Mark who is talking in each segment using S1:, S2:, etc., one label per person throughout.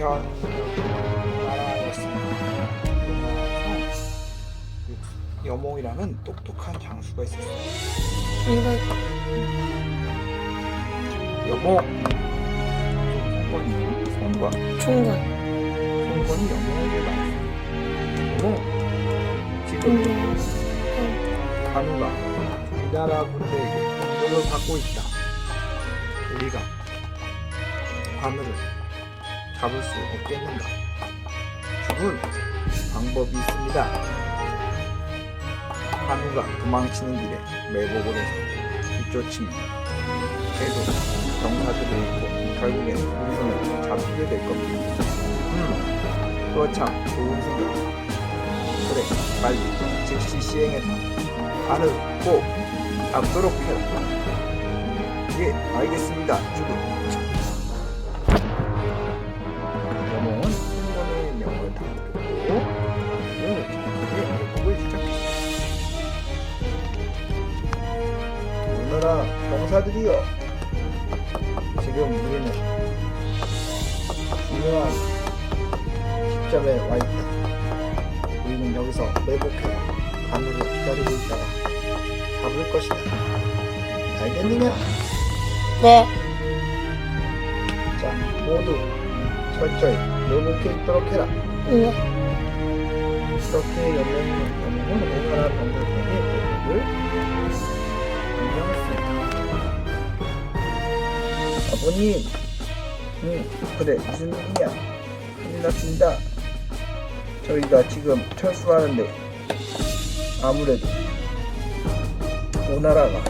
S1: 그 여몽이라는 똑똑한 장수가 있었어요. 여몽 송건이 송건
S2: 중간.
S1: 송건이 여몽에게 말했어요. 여몽 지금
S2: 음,
S1: 간우가 우리나라 군대에게 공격을 받고 있다. 우리가 관우를 잡을 수 없겠는가? 죽은 방법이 있습니다. 관우가 도망치는 길에 매복을 해서 뒤쫓으면 계속 병사들이 있고 결국엔 우리는 잡히게 될 겁니다. 음, 그거 참 좋은 생각. 그래, 빨리 즉시 시행해서 관을 꼭 잡도록 해라. 예, 알겠습니다. 주부. 병사들이여. 지금 우리는 중요한 시점에 와 있다. 우리는 여기서 매복해 관우를 기다리고 있다가 잡을 것이다. 알겠느냐?
S2: 네.
S1: 자, 모두 철저히 매복해 있도록 해라.
S2: 네.
S1: 그렇게 연맹은 연맹은 오나라 병사들에게 매복을 명령했습니다. 아버님, 응, 그래 무슨 일이냐? 큰일 났습니다. 저희가 지금 철수하는데 아무래도 오나라가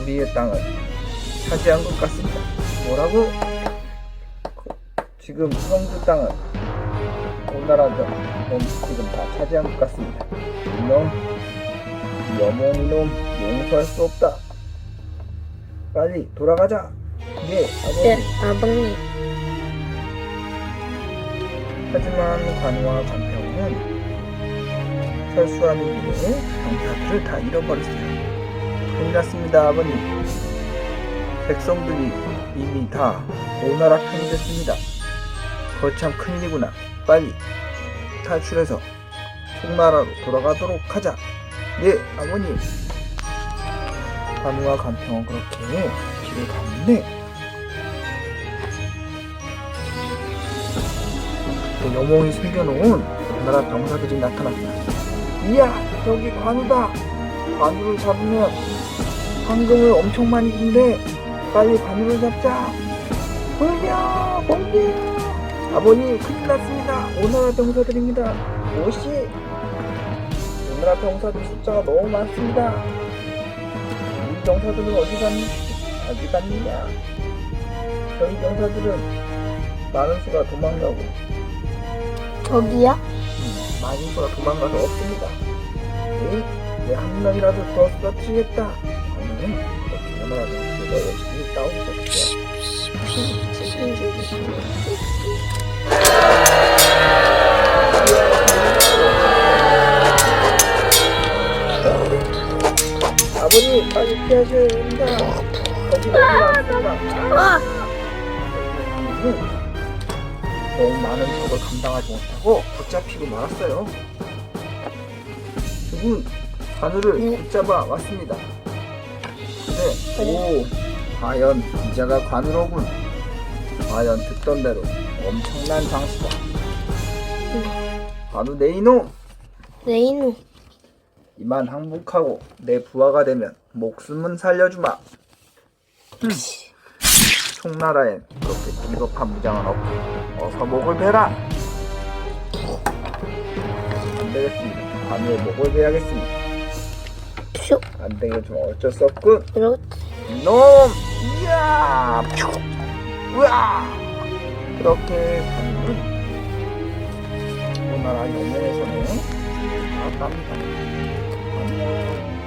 S1: 우리의 땅을 차지한 것 같습니다. 뭐라고? 그, 지금 성주 땅을 오나라가 놈 지금 다 차지한 것 같습니다. 이놈, 여몽 이놈 용서할 수 없다. 빨리 돌아가자. 예, 아버지.
S2: 네, 아버님.
S1: 하지만 관우와 관평은 철수하는 길에 병사들을 다 잃어버렸어요. 큰일 났습니다, 아버님. 백성들이 이미 다 오나라 편이 됐습니다. 거참 큰일이구나. 빨리 탈출해서 송나라로 돌아가도록 하자. 네, 아버님. 관우와 관평은 그렇게 길을 갔는데 또 여몽이 숨겨놓은 나라 병사들이 나타났다. 이야, 저기 관우다. 관우를 잡으면 황금을 엄청 많이 준대. 빨리 관우를 잡자. 공격, 공격. 아버님, 큰일 났습니다. 오나라 병사들입니다. 오씨. 오나라 병사들 숫자가 너무 많습니다. 우리 병사들은 어디 갔니? 어디 갔느냐? 저희 병사들은 많은 수가 도망가고
S2: 저기요?
S1: 음, 수가 도망가서 없습니다. 에이, 내한 명이라도 더 쓰러뜨리겠다. 아니면 이렇게 오나라도 더 열심히 싸우겠죠. 아버님, 빨리 피하셔야 됩니다. 거기 너무 많습니다.
S2: 아!
S1: 관우는 너무 많은 적을 감당하지 못하고 붙잡히고 말았어요. 그분 관우를
S2: 네.
S1: 붙잡아 왔습니다. 근데 오 과연 이자가 관우로군. 과연 듣던 대로 엄청난 장수다. 관우 내 이놈
S2: 레이노.
S1: 이만 항복하고 내 부하가 되면 목숨은 살려주마. 흠. 총나라엔 그렇게 비겁한 무장은 없고 어서 목을 베라. 안 되겠습니다. 관우의 목을 베야겠습니다.
S2: 슉.
S1: 안 되겠지만 어쩔 수 없군.
S2: 이렇게.
S1: 이놈! 이야! 우와! 그렇게 오나라 영웅에서는 나왔답니다. 안녕.